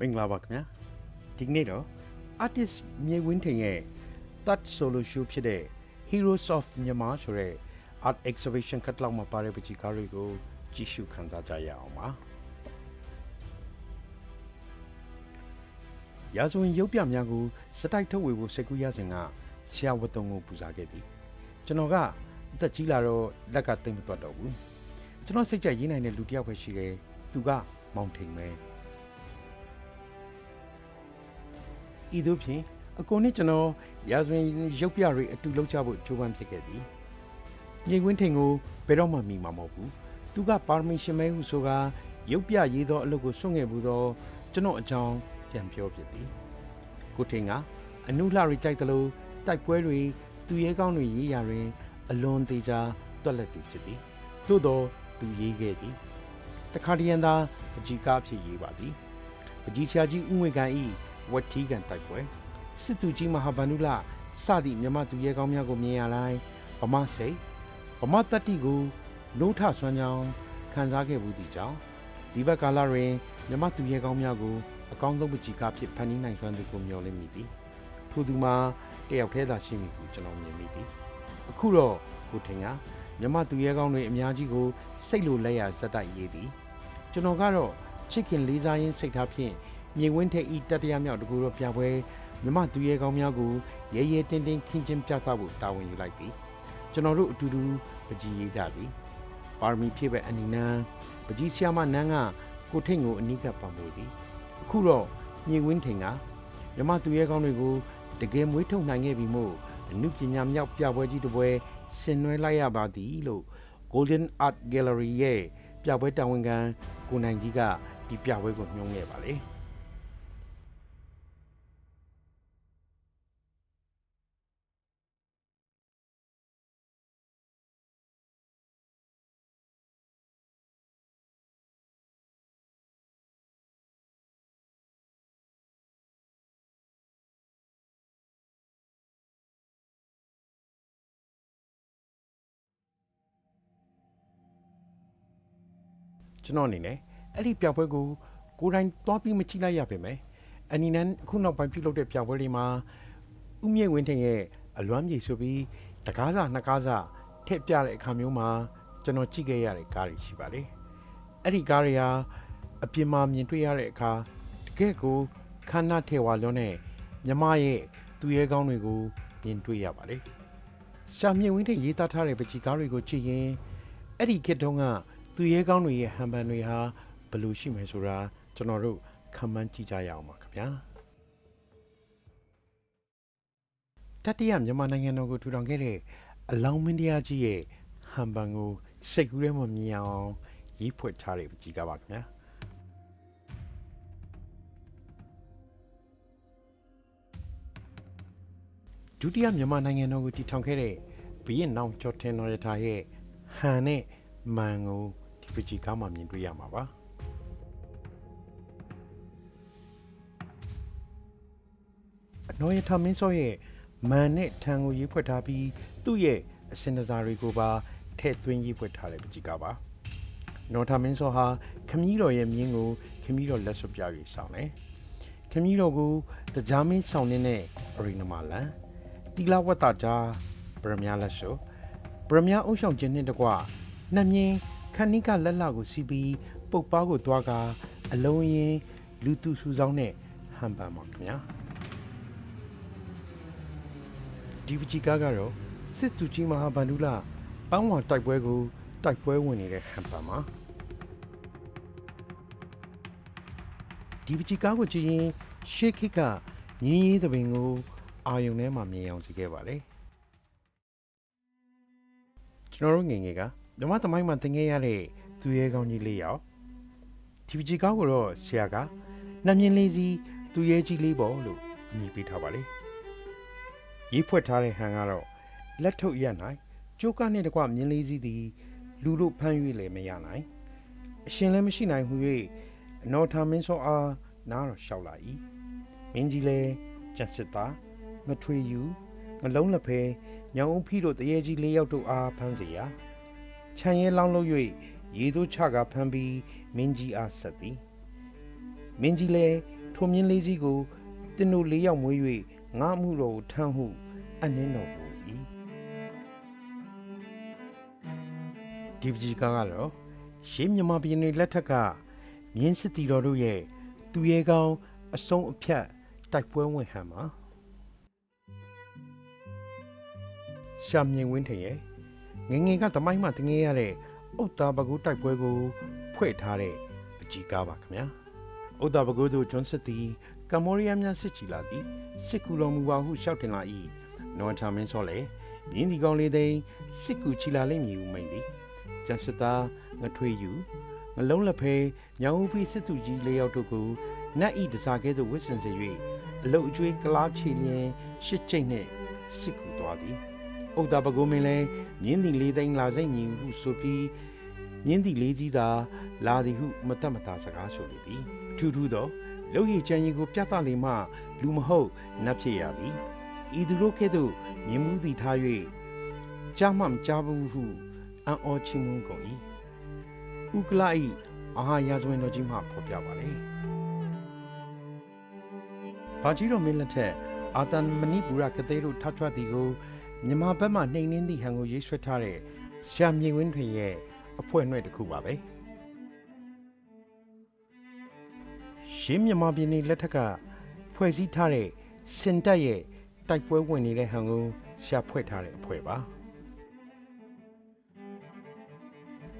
မင်္ဂလာပါခင်ဗျာဒီကနေ့တော့ artist မြေဝင်းထင်ရဲ့ that solo show ဖြစ်တဲ့ Heroes of Myanmar ဆိုတဲ့ art exhibition ကတ်လောက်မှာပါတဲ့ပကြီးကားတွေကိုကြည့်ရှုခန်းစားကြရအောင်ပါရာဇဝင်ရုပ်ပြများကိုစတိုက်ထုတ်ဝေဖို့စိတ်ကူးရစဉ်ကဆရာဝတ်တုံကိုပူဇော်ခဲ့သည်ကျွန်တော်ကအသက်ကြီးလာတော့လက်ကသိမ့်မသွားတော့ဘူးကျွန်တော်စိတ်ကြရေးနိုင်တဲ့လူတစ်ယောက်ပဲရှိတယ်သူကမောင်ထိန်ပဲ ဤသို့ဖြင့်အကုန်နဲ့ကျွန်တော်ရာဇဝင်ရုပ်ပြတွေအတူလောက်ကြဖို့ကြိုးပမ်းဖြစ်ခဲ့သည်။မြေကွင်းထိန်ကိုဘယ်တော့မှမိမှာမဟုတ်ဘူး။သူကပါရမီရှင်မဲဟုဆိုကရုပ်ပြရေးသောအလုပ်ကိုစွန့်ခဲ့ဘူးသောကျွန်တော်အကြောင်းပြန်ပြောဖြစ်သည်။ကိုထိန်ကအနုလှရီကြိုက်သလိုတိုက်ပွဲတွေသူရဲကောင်းတွေရေးရာတွင် အလွန်သေးချာတွက်လက်သူဖြစ်သည်။သို့သောသူရေးခဲ့သည်။တခါတရံသာပကြီးကားဖြစ်ရေးပါသည်။ပကြီးဆရာကြီးဦးငွေကန်ဤ ဝတ်ထီကန်တိုက်ပွဲစစ်သူကြီးမဟာဗန္ဓုလစသည့်မြမသူရဲကောင်းများကိုမြင်ရတိုင်းဗမာစိတ်ဗမာတတ္တိကိုနိုးထဆွမ်းကြောင်းခံစားခဲ့မှုသည့်ကြောင့်ဒီဘက်ကာလတွင်မြမသူရဲကောင်းများကိုအကောင်းဆုံးပကြီးကားဖြစ်ဖန်တီးနိုင်စွမ်းသူကိုမျှော်လင့်မိသည်ထို့သူမှာတယောက်တည်းသာရှိမိကိုကျွန်တော်မြင်မိသည်အခုတော့ကိုထင်ကမြမသူရဲကောင်းတွေအများကြီးကိုစိတ်လိုလက်ရဇက်တိုက်ရေးသည်ကျွန်တော်ကတော့ချစ်ခင်လေးစားရင်းစိတ်ထားဖြင့် မြေဝင်းထိပ်ဤတတရမြောက်တကူတော့ပြပွဲမြမသူရဲကောင်းများကိုရဲရဲတင်းတင်းခင်းချင်းပြသဖို့တာဝန်ယူလိုက်သည်ကျွန်တော်တို့အတူတူပကြီးရေးကြသည်ပါရမီဖြစ်ပဲအနီနန်းပကြီးဆရာမနန်းကကိုထိန်ကိုအနိကပံပိုးသည်အခုတော့မြေဝင်းထိန်ကမြမသူရဲကောင်းတွေကိုတကယ်မွေးထုတ်နိုင်ခဲ့ပြီမို့အမှုပညာမြောက်ပြပွဲကြီးတစ်ပွဲဆင်နွှဲလိုက်ရပါသည်လို့ Golden Art Gallery ရဲ့ပြပွဲတာဝန်ခံကိုနိုင်ကြီးကဒီပြပွဲကိုညွှန်းခဲ့ပါလေ။ ကျွန်တော်အနေနဲ့အဲ့ဒီပြပွဲကိုကိုယ်တိုင်သွားပြီးမကြည့်လိုက်ရပါမယ်အနီနန်ခုနောက်ပိုင်းပြုလုပ်တဲ့ပြပွဲတွေမှာဥမြင့်ဝင်းထင်ရဲ့အလွမ်းမြေဆိုပြီးတကားစာနှစ်ကားစာထည့်ပြတဲ့အခါမျိုးမှာကျွန်တော်ကြည့်ခဲ့ရတဲ့ကားတွေရှိပါလေအဲ့ဒီကားတွေဟာအပြင်မှာမြင်တွေ့ရတဲ့အခါတကယ့်ကိုခန္ဓာထဲဝါလွန်းတဲ့မြမရဲ့သူရဲကောင်းတွေကိုမြင်တွေ့ရပါလေရှာမြင့်ဝင်းထင်ရေးသားထားတဲ့ပကြီးကားတွေကိုကြည့်ရင်အဲ့ဒီခေတ်တုန်းက သူရဲကောင်းတွေရဲ့ဟန်ပန်တွေဟာဘယ်လိုရှိမယ်ဆိုတာကျွန်တော်တို့ခံမှန်းကြည့်ကြရအောင်ပါခင်ဗျာတတိယမြန်မာနိုင်ငံတော်ကိုထူထောင်ခဲ့တဲ့အလောင်းမင်းတရားကြီးရဲ့ဟန်ပန်ကိုစိတ်ကူးထဲမှာမြင်အောင်ရေးဖွက်ထားတဲ့ကြည့်ကြပါခင်ဗျာဒုတိယမြန်မာနိုင်ငံတော်ကိုတည်ထောင်ခဲ့တဲ့ဘီရင်နောင်ကျော်တင်တော်ရထားရဲ့ဟန်နဲ့မန်ကို ဒီပကြီးကားမှာမြင်တွေ့ရမှာပါအနော်ရထမင်းစောရဲ့မန်နဲ့ထန်ကိုရေးဖွက်ထားပြီးသူ့ရဲ့အစင်တစားတွေကိုပါထည့်သွင်းရေးဖွက်ထားတဲ့ပကြီးကားပါနော်ထမင်းစောဟာခမည်းတော်ရဲ့မြင်းကိုခမည်းတော်လက်စွပ်ပြ၍ဆောင်တယ်ခမည်းတော်ကိုတကြားမင်းဆောင်နေတဲ့အရိနမလန်တီလာဝတ်တာကြားပရမညာလက်စွပ်ပရမညာအုပ်ဆောင်ခြင်းနဲ့တကွနှမြင်း ခဏိကလက်လကိုစီးပြီးပုတ်ပါကိုသွားကအလုံးရင်လူသူစုဆောင်တဲ့ဟန်ပန်ပါခင်ဗျာဒီပကြီးကားကတော့စစ်သူကြီးမဟာဗန္ဓုလပန်းဝါတိုက်ပွဲကိုတိုက်ပွဲဝင်နေတဲ့ဟန်ပန်ပါဒီပကြီးကားကိုကြည့်ရင်ရှေးခေတ်ကငင်းရေးသဘင်ကိုအာယုံထဲမှာမြင်အောင်စီခဲ့ပါလေကျွန်တော်တို့ငယ်ငယ်က မြမသမိုင်းမှာသင်ခဲ့ရတဲ့သူရဲကောင်းကြီးလေးယောက်ဒီပကြီးကောင်းကိုတော့ဆရာကနှမြင်လေးစီသူရဲကြီးလေးပေါ့လို့အမည်ပေးထားပါလေရေးဖွက်ထားတဲ့ဟန်ကတော့လက်ထုတ်ရနိုင်ကျိုးကနဲ့တကွမြင်းလေးစီသည်လူတို့ဖမ်း၍လည်းမရနိုင်အရှင်လည်းမရှိနိုင်ဟု၍အနော်ထာမင်းစောအားနားတော့ရှောက်လာ၏မင်းကြီးလည်းကျန်စစ်သားမထွေယူငလုံးလက်ဖဲညောင်ဦးဖီတို့တရေကြီးလေးယောက်တို့အားဖမ်းစေရာ ခြံရဲလောင်းလို့၍ရေတို့ချကဖမ်းပြီးမင်းကြီးအားဆက်သည်မင်းကြီးလည်းထိုမြင်းလေးစီးကိုတင်းတို့လေးယောက်မွေး၍ငါမှုတော်ကိုထမ်းဟုအနှင်းတော်မူ၏ဒီပကြီးကားကတော့ရှေးမြမပြည်နယ်လက်ထက်ကမြင်းစစ်တီတော်တို့ရဲ့သူရဲကောင်းအဆုံးအဖြတ်တိုက်ပွဲဝင်ဟန်မှာရှာမြင်ဝင်းထင်ရဲ့ ငယ်ငယ်ကသမိုင်းမှာတငယ်ရတဲ့အုတ်သားပကူတိုက်ပွဲကို ဖွဲ့ထားတဲ့ပကြီးကားပါခင်ဗျာဥဒ္ဒဘဂုတို့ကျွန်းစစ်သည်ကမ္ဘောဒီးယားများစစ်ချီလာသည်စစ်ကူတော်မူပါဟုရှောက်တင်လာ၏နောချာမင်းစောလေမြင်းဒီကောင်းလေးသိန်းစစ်ကူချီလာလိမ့်မည်ဟုမိန်သည်ကျန်စစ်သားငထွေယူငလုံးလက်ဖဲညောင်ဦးဖိစစ်သူကြီးလေးယောက်တို့ကိုနတ်ဤတစားကဲသို့ဝစ်စင်စေ၍အလုတ်အကျွေးကလားချီလျင်ရှစ်ကျိတ်နှင့်စစ်ကူသွားသည် ဥဒ္ဒဘဂုမင်းလည်းမြင်းဒီလေးသိန်းလာစိမ့်မည်ဟုဆိုပြီးမြင်းဒီလေးကြီးသာလာသည်ဟုမတတ်မသာစကားဆိုလေသည်အထူးထူးသောလုံရည်ချမ်းရီကိုပြသလေမှလူမဟုတ်နတ်ဖြစ်ရသည်ဤသူတို့ကဲ့သို့မြင်မှုသည်ထား၍ကြားမှမကြားဘူးဟုအံ့ဩချီးမွမ်းကုန်၏ဥကလာဤအာဟာရာဇဝင်တော်ကြီးမှဖော်ပြပါလေဘာကြီးတော်မင်းလက်ထက်အာတန်မဏိပူရကသေးတို့ထထွက်သည်ကို မြန်မာဘက်မှနှိမ်နှင်းသည့်ဟန်ကိုရေးဆွဲထားတဲ့ရှာမြေဝင်းထွေရဲ့အဖွဲ့အနှဲ့တစ်ခုပါပဲရှင်းမြန်မာပြည်နယ်လက်ထက်ကဖွဲ့စည်းထားတဲ့စင်တက်ရဲ့တိုက်ပွဲဝင်နေတဲ့ဟန်ကိုရှာဖွဲ့ထားတဲ့အဖွဲ့ပါ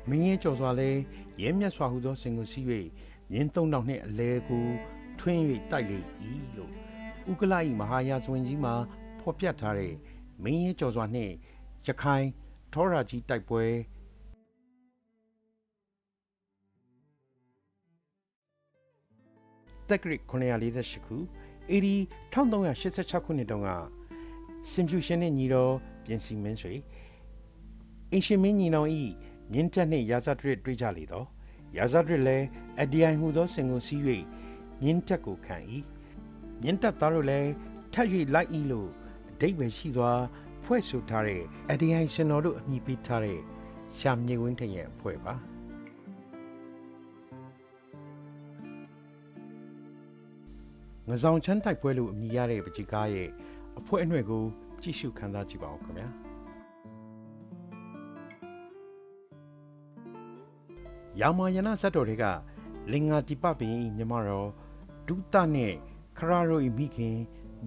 မင်းရဲ့ကြော်စွာလဲရဲမြတ်စွာဟူသောစင်ကိုစီး၍ညင်းသုံးတောင်နှင့်အလဲကိုထွင်း၍တိုက်လေ၏လို့ဥက္ကလာဤမဟာယာဇဝင်ကြီးမှာဖော်ပြထားတဲ့ မင်းရဲ့ကြော်စွာနှင့်ရခိုင်ထောရာကြီးတိုက်ပွဲတက်ကရစ်948ခု AD 1386ခုနှစ်တုန်းကစင်ဖြူရှင်နဲ့ညီတော်ပြင်စီမင်းဆွေအင်ရှင်မင်းညီနောင်ဤမြင်းတက်နှင့်ရာဇတ်တွေတွေ့ကြလေတော့ရာဇတ်တွေလည်းအဒီအိုင်ဟူသောစင်ကိုစီး၍မြင်းတက်ကိုခံ၏မြင်းတက်သားတို့လည်းထပ်၍လိုက်၏လို့ အတိတ်ပဲရှိသွားဖွဲ့ဆိုထားတဲ့အဒီအိုင်ရှင်တော်တို့အမိပေးထားတဲ့ရှာမြေဝင်းထရဲ့အဖွဲ့ပါငဆောင်ချမ်းတိုက်ပွဲလို့အမည်ရတဲ့ပကြီးကားရဲ့အဖွဲ့အနှဲ့ကိုကြည့်ရှုခန်းစားကြည့်ပါဦးခင်ဗျာရောင်မာယနာဇတ်တော်တွေကလင်္ကာတိပပင်မြမတော်ဒုတနဲ့ခရရိုဤမိခင်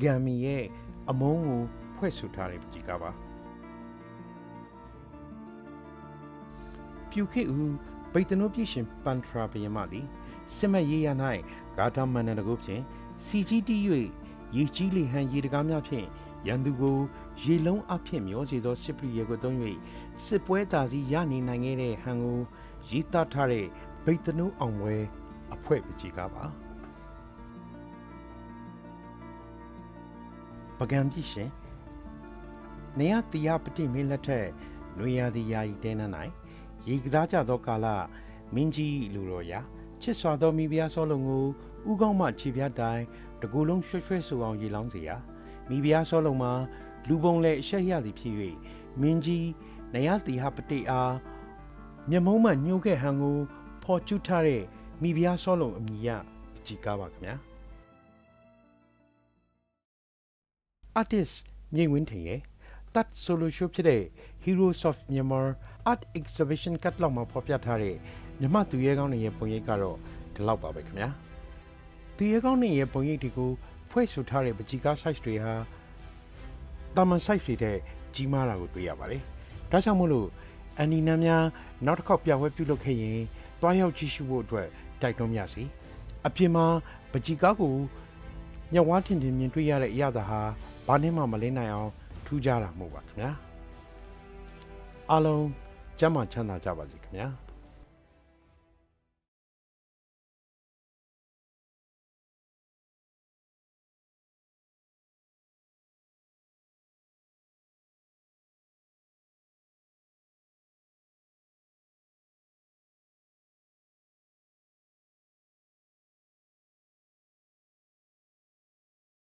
ဂမ်မီရဲ့ အမုန်းကိုဖွဲ့ဆိုထားတဲ့ပကြီးကားပါပြူခေဦးဗိတ်တနိုးပြည်ရှင်ပန်ထရာဘယမသည်စစ်မက်ရေးရ၌ဂါထာမန္တတကုဖြင့်စီကြီးတီး၍ရေကြီးလေဟန်ရေတကားများဖြင့်ရန်သူကိုရေလုံးအဖြစ်မျောစေသောစစ်ပရိယေကိုသုံး၍စစ်ပွဲတာစီရနေနိုင်ခဲ့တဲ့ဟန်ကိုရေးသားထားတဲ့ဗိတ်တနိုးအောင်ပွဲအဖွဲ့ပကြီးကားပါ ပကံပြည့်ရှင်နေရတီယာပတိမင်းလက်ထက်နွေရာသီယာဤတဲနန်း၌ရေကစားကြသောကာလမင်းကြီးလူတော်ရာချစ်စွာသောမိဖုရားဆောလုံးကိုဥကောင်းမှခြေပြားတိုင်းတကူလုံးရွှဲရွှဲဆူအောင်ရေလောင်းစေရာမိဖုရားဆောလုံးမှာလူပုံလည်းအရှက်ရသည်ဖြစ်၍မင်းကြီးနယတိဟပတိအားမျက်မုံးမှညှိုးခဲ့ဟန်ကိုဖော်ကျူးထားတဲ့မိဖုရားဆောလုံးအမိရကြည်ကားပါခင်ဗျာ artist မြေဝင်းထင်ရဲ့ that solo show ဖြစ်တဲ့ Heroes of Myanmar Art Exhibition ကတ်လောက်မှာဖော်ပြထားတဲ့မြမသူရဲကောင်းတွေရဲ့ပုံရိပ်ကတော့ဒီလောက်ပါပဲခင်ဗျာသူရဲကောင်းတွေရဲ့ပုံရိပ်တွေကိုဖွဲ့ဆိုထားတဲ့ပကြီကား size တွေဟာတာမန် size တွေတဲ့ကြီးမားတာကိုတွေ့ရပါတယ်ဒါကြောင့်မို့လို့အန်နီနမ်များနောက်တစ်ခေါက်ပြပွဲပြုလုပ်ခဲ့ရင်တွားရောက်ကြည့်ရှုဖို့အတွက်တိုက်တွန်းမြစီအပြင်မှာပကြီကားကိုညဝါထင်ထင်မြင်တွေ့ရတဲ့အရာသာဟာ ဘာနဲ့မှမလင်းနိုင်အောင်ထူးခြားတာမဟုတ်ပါခင်ဗျာအားလုံးကျမ်းမာချမ်းသာကြပါစေခင်ဗျာ